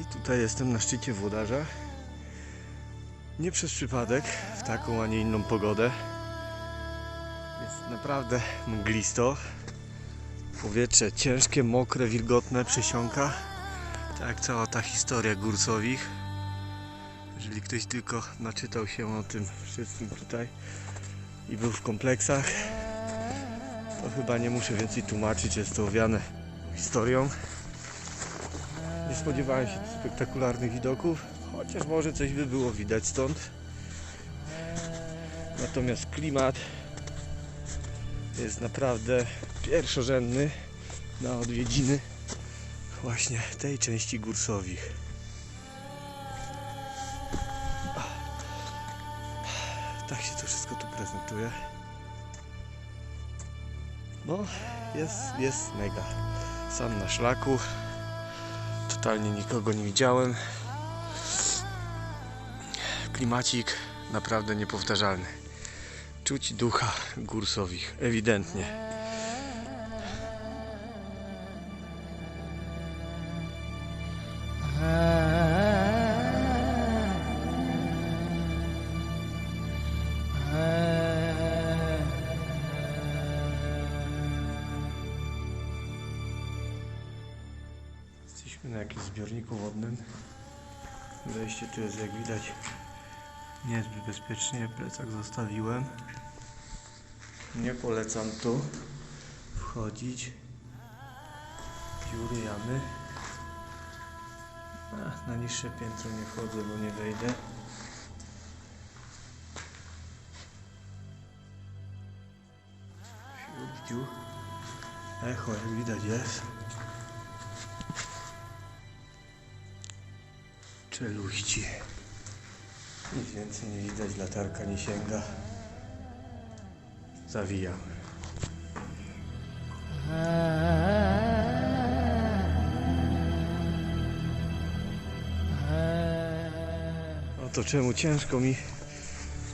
I tutaj jestem na szczycie Włodarza. Nie przez przypadek, w taką, a nie inną pogodę. Jest naprawdę mglisto. Powietrze ciężkie, mokre, wilgotne, przesiąka. Tak cała ta historia Gursowich. Jeżeli ktoś tylko naczytał się o tym wszystkim tutaj i był w kompleksach, to chyba nie muszę więcej tłumaczyć, jest to owiane historią. Nie spodziewałem się spektakularnych widoków, chociaż może coś by było widać stąd. Natomiast klimat jest naprawdę pierwszorzędny na odwiedziny właśnie tej części Gursowich. Tak się to wszystko tu prezentuje. No, jest, jest mega. Sam na szlaku. Totalnie nikogo nie widziałem. Klimacik naprawdę niepowtarzalny. Czuć ducha Gursowich, ewidentnie. Jesteśmy na jakimś zbiorniku wodnym. Wejście tu jest jak widać niezbyt bezpiecznie. Plecak zostawiłem. Nie polecam tu wchodzić. Dziury, jamy. A, na niższe piętro nie wchodzę, bo nie wejdę. Fiu, Echo, jak widać jest. Czeluści. Nic więcej nie widać, latarka nie sięga. Zawijam. Oto czemu ciężko mi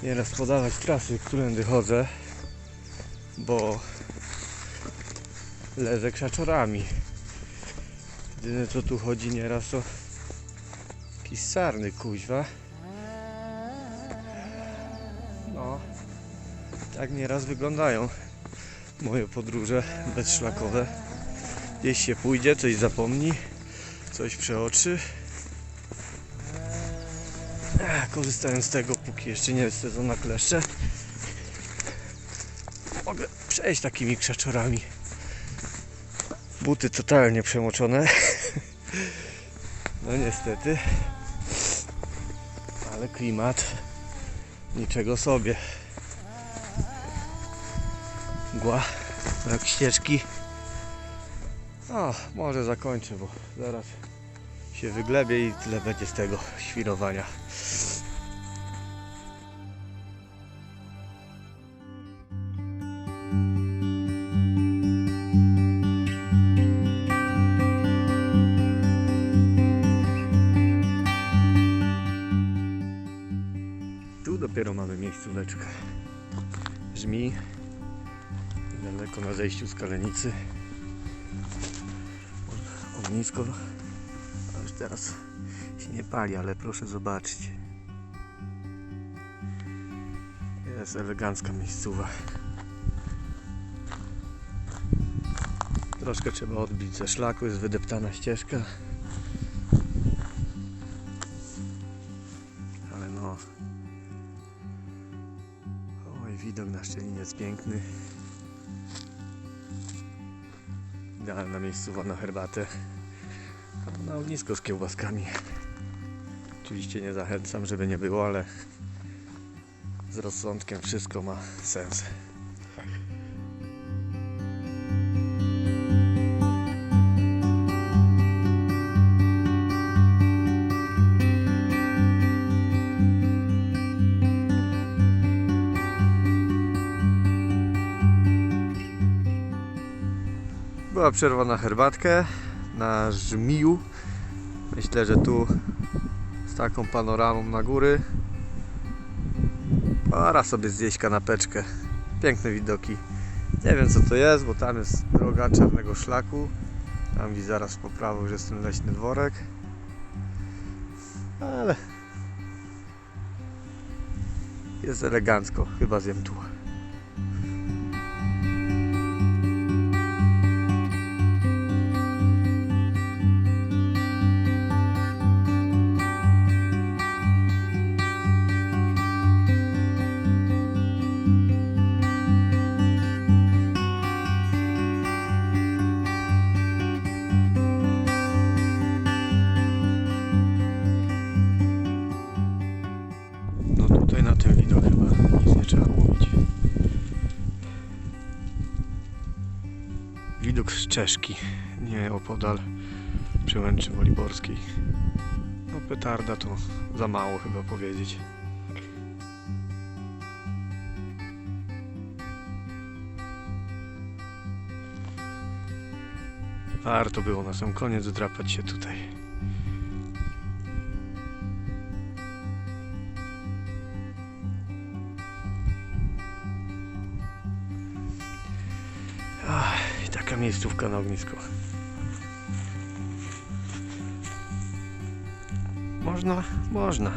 nieraz podawać trasy, którędy chodzę, bo lezę krzaczorami. Jedyne co tu chodzi nieraz to jakiś sarny kuźwa. No, tak nieraz wyglądają moje podróże bezszlakowe. Gdzieś się pójdzie, coś zapomni, coś przeoczy. Korzystając z tego, póki jeszcze nie jest sezon na kleszcze, mogę przejść takimi krzaczorami. Buty totalnie przemoczone. No niestety. Ale klimat niczego sobie. Mgła, brak ścieżki. O, może zakończę, bo zaraz się wyglebię i tyle będzie z tego świrowania. Dopiero mamy miejscóweczkę. Żmi. Daleko na zejściu z kalenicy. Ognisko. A już teraz się nie pali, ale proszę zobaczyć. Jest elegancka miejscowa. Troszkę trzeba odbić ze szlaku, jest wydeptana ścieżka. Widok na szczeliniec piękny. Idealna miejscowa na herbatę. Na ognisko z kiełbaskami. Oczywiście nie zachęcam, żeby nie było, ale z rozsądkiem wszystko ma sens. Była przerwa na herbatkę na Żmiju. Myślę, że tu z taką panoramą na góry pora sobie zjeść kanapeczkę. Piękne widoki. Nie wiem co to jest, bo tam jest droga czarnego szlaku. Tam gdzieś zaraz po prawo już jest ten leśny dworek. ale jest elegancko. Chyba zjem tu. Czeszki, nie opodal Przełęczy Woliborskiej. No petarda to za mało chyba powiedzieć. Warto było na sam koniec drapać się tutaj. Taka miejscówka na ognisko. Można? Można.